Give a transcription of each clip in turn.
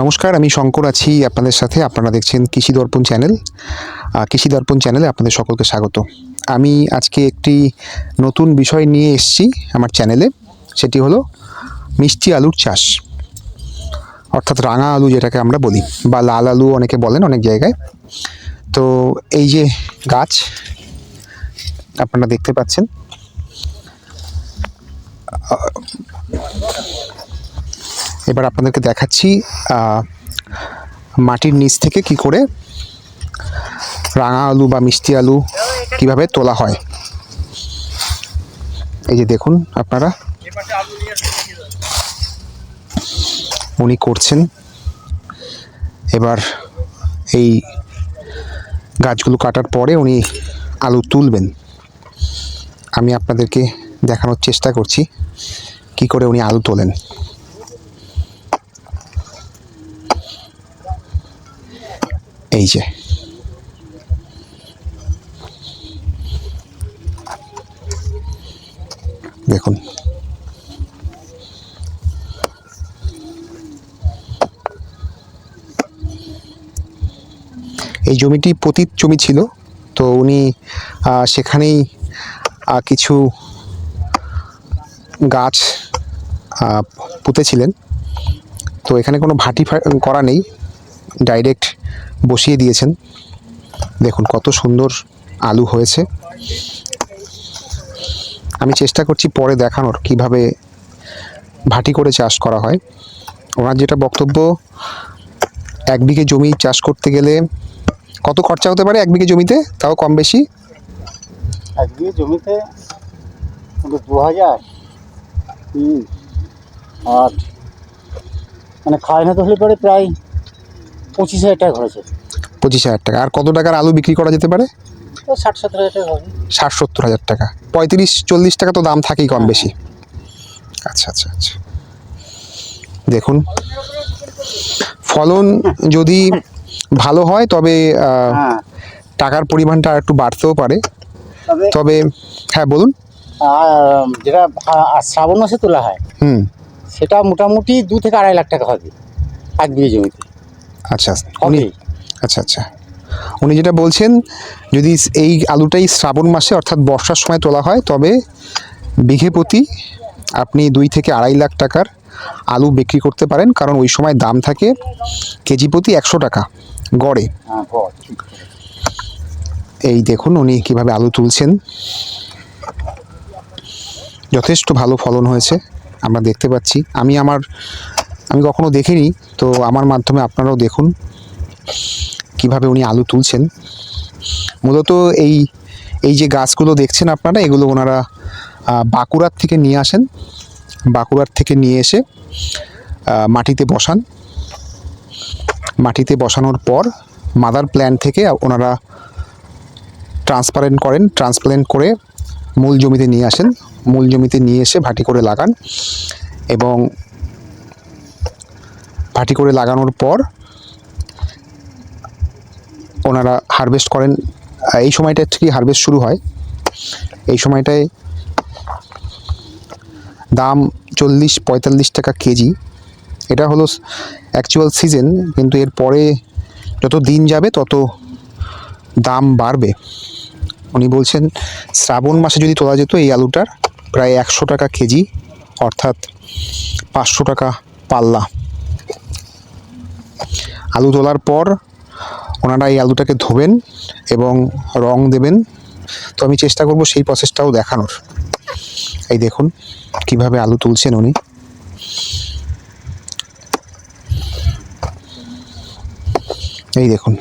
নমস্কার, আমি শঙ্কর আছি আপনাদের সাথে। আপনারা দেখছেন কৃষি দর্পণ চ্যানেল। কৃষি দর্পণ চ্যানেলে আপনাদের সকলকে স্বাগত। আমি আজকে একটি নতুন বিষয় নিয়ে এসেছি আমার চ্যানেলে। সেটি হলো মিষ্টি আলুর চাষ। অর্থাৎ রাঙা আলু যেটাকে আমরা বলি, বা লাল আলু অনেকে বলেন অনেক জায়গায়। তো এই যে গাছ, আপনারা দেখতে পাচ্ছেন। এবার আপনাদেরকে দেখাচ্ছি মাটির নিচ থেকে কি করে রাঙা আলু বা মিষ্টি আলু কীভাবে তোলা হয়। এই যে দেখুন আপনারা, উনি করছেন। এবার এই গাছগুলো কাটার পরে উনি আলু তুলবেন। আমি আপনাদেরকে দেখানোর চেষ্টা করছি, কি করে উনি আলু তোলেন। এই যে। দেখুন। এই জমিটি পতিত জমি ছিল, তো উনি সেখানেই কিছু গাছ পুঁতেছিলেন। তো এখানে কোনো ভাটি করা নেই, ডাইরেক্ট বসিয়ে দিয়েছেন। দেখুন কত সুন্দর আলু হয়েছে। আমি চেষ্টা করছি পরে দেখানোর কীভাবে ভাটি করে চাষ করা হয়। ওনার যেটা বক্তব্য, এক বিঘে জমি চাষ করতে গেলে কত খরচা হতে পারে এক বিঘে জমিতে? তাও কম বেশি? এক বিঘে জমিতে দু হাজার আট মানে খায় না তো হলে পরে প্রায় পঁচিশ হাজার টাকা খরচ হবে পঁচিশ হাজার টাকা। আর কত টাকার আলু বিক্রি করা যেতে পারে? ষাট সত্তর হাজার টাকা ষাট সত্তর হাজার টাকা। পঁয়ত্রিশ চল্লিশ টাকা তো দাম থাকেই কম বেশি। আচ্ছা আচ্ছা আচ্ছা। দেখুন ফলন যদি ভালো হয় তবে হ্যাঁ। টাকার পরিমাণটা আর একটু বাড়তেও পারে। তবে হ্যাঁ বলুন। যেটা শ্রাবণ মাসে তোলা হয় হুম। সেটা মোটামুটি দু থেকে আড়াই লাখ টাকা হবে এক বিঘে জমিতে। আচ্ছা উনি আচ্ছা আচ্ছা। উনি যেটা বলছেন যদি এই আলুটাই শ্রাবণ মাসে অর্থাৎ বর্ষার সময় তোলা হয় তবে বিঘে প্রতি আপনি দুই থেকে আড়াই লাখ টাকার আলু বিক্রি করতে পারেন কারণ ওই সময় দাম থাকে কেজি প্রতি একশো টাকা গড়ে। হ্যাঁ। এই দেখুন উনি কীভাবে আলু তুলছেন। যথেষ্ট ভালো ফলন হয়েছে আমরা দেখতে পাচ্ছি। আমি আমার আমি কখনো দেখিনি, তো আমার মাধ্যমে আপনারাও দেখুন কীভাবে উনি আলু তুলছেন। মূলত এই এই যে গাছগুলো দেখছেন আপনারা, এগুলো ওনারা বাঁকুড়ার থেকে নিয়ে আসেন। বাঁকুড়ার থেকে নিয়ে এসে মাটিতে বসান। মাটিতে বসানোর পর মাদার প্ল্যান থেকে ওনারা ট্রান্সপারেন্ট করেন ট্রান্সপ্লেন্ট করে মূল জমিতে নিয়ে আসেন। মূল জমিতে নিয়ে এসে ভাটি করে লাগান এবং ভাটি করে লাগানোর পর ওনারা হারভেস্ট করেন। এই সময়টা থেকেই হারভেস্ট শুরু হয়। এই সময়টায় দাম চল্লিশ, পঁয়তাল্লিশ টাকা কেজি। এটা হলো অ্যাকচুয়াল সিজন কিন্তু এর পরে যত দিন যাবে, তত দাম বাড়বে। উনি বলছেন, শ্রাবণ মাসে যদি তোলা যেত, এই আলুটার প্রায় একশো টাকা কেজি, অর্থাৎ পাঁচশো টাকা পাল্লা। আলু তোলার পর ওনারা এই আলুটাকে ধোবেন এবং রং দেবেন। তো আমি চেষ্টা করব সেই প্রসেসটাও দেখানোর। এই দেখুন কীভাবে আলু তুলছেন উনি। এই দেখুন।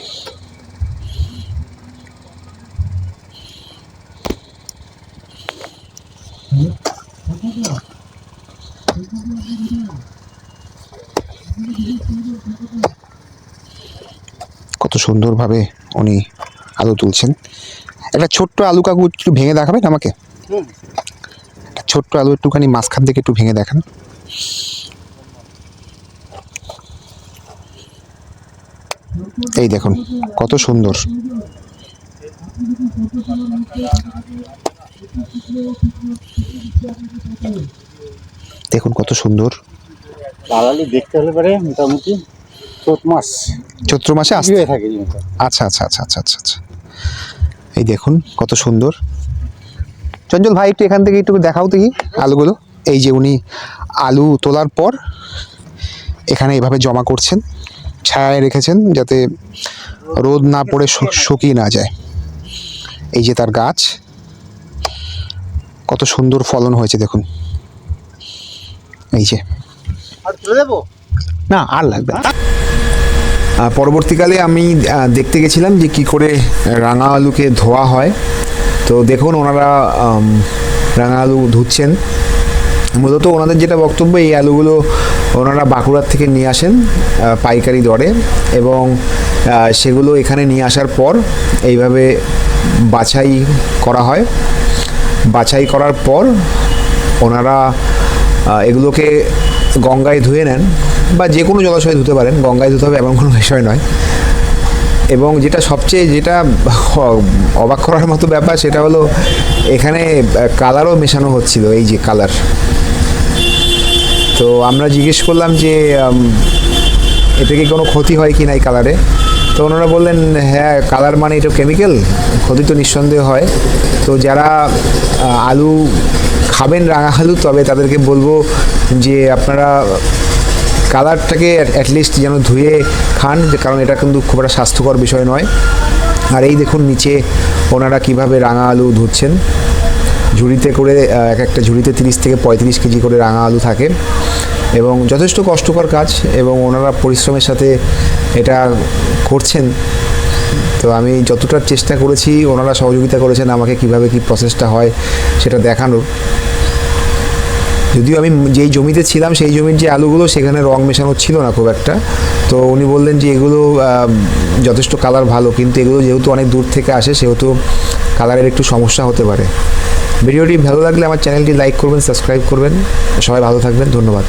কত সুন্দরভাবে উনি আলু তুলছেন। একটা ছোট্ট আলু কাকু একটু ভেঙে দেখাবেন আমাকে? ছোট্ট আলু একটুখানি মাঝখান থেকে একটু ভেঙে দেখান। এই দেখুন কত সুন্দর। দেখুন কত সুন্দর। লাল আলু দেখতে হলে পরে মোটামুটি। চৈত মাস। চৈত্র মাসে আসতে থাকে আচ্ছা আচ্ছা আচ্ছা আচ্ছা আচ্ছা আচ্ছা। এই দেখুন কত সুন্দর। চঞ্চল ভাই একটু এখান থেকে একটু দেখাও দেখি আলুগুলো। এই যে উনি আলু তোলার পর এখানে এভাবে জমা করছেন ছায়ায় রেখেছেন যাতে রোদ না পড়ে শুকিয়ে না যায়। এই যে তার গাছ। কত সুন্দর ফলন হয়েছে দেখুন। এই যে। না আর লাগবে পরবর্তীকালে আমি দেখতে গেছিলাম যে কি করে রাঙা আলুকে ধোয়া হয়। তো দেখুন ওনারা রাঙা আলু ধুচ্ছেন। মূলত ওনাদের যেটা বক্তব্য, এই আলুগুলো ওনারা বাঁকুড়ার থেকে নিয়ে আসেন পাইকারি দরে এবং সেগুলো এখানে নিয়ে আসার পর এইভাবে বাছাই করা হয়। বাছাই করার পর ওনারা এগুলোকে গঙ্গায় ধুয়ে নেন। বা যে কোনো জলাশয়ে ধুতে পারেন, গঙ্গায় ধুতে হবে এমন কোনো বিষয় নয়। এবং যেটা সবচেয়ে যেটা অবাক করার মতো ব্যাপার সেটা হলো এখানে কালারও মেশানো হচ্ছিল এই যে কালার। তো আমরা জিজ্ঞেস করলাম যে এতে কি কোনো ক্ষতি হয় কি না এই কালারে? তো ওনারা বললেন হ্যাঁ কালার মানে এটা কেমিক্যাল, ক্ষতি তো নিঃসন্দেহ হয়। তো যারা আলু খাবেন রাঙা আলু, তবে তাদেরকে বলব যে আপনারা কালারটাকে অ্যাটলিস্ট যেন ধুয়ে খান কারণ এটা কিন্তু খুব একটা স্বাস্থ্যকর বিষয় নয়। আর এই দেখুন নিচে ওনারা কীভাবে রাঙা আলু ধুচ্ছেন। ঝুড়িতে করে এক একটা ঝুড়িতে তিরিশ থেকে পঁয়ত্রিশ কেজি করে রাঙা আলু থাকে। এবং যথেষ্ট কষ্টকর কাজ এবং ওনারা পরিশ্রমের সাথে এটা করছেন। তো আমি যতটা চেষ্টা করেছি, ওনারা সহযোগিতা করেছেন আমাকে কীভাবে কি প্রসেসটা হয়, সেটা দেখানোর। যদিও আমি যেই জমিতে ছিলাম, সেই জমির যে আলুগুলো সেখানে রং মেশানো ছিল না খুব একটা। তো উনি বললেন যে এগুলো যথেষ্ট কালার ভালো, কিন্তু এগুলো যেহেতু অনেক দূর থেকে আসে, সেহেতু কালারের একটু সমস্যা হতে পারে। ভিডিওটি ভালো লাগলে আমার চ্যানেলটি লাইক করবেন সাবস্ক্রাইব করবেন। সবাই ভালো থাকবেন, ধন্যবাদ।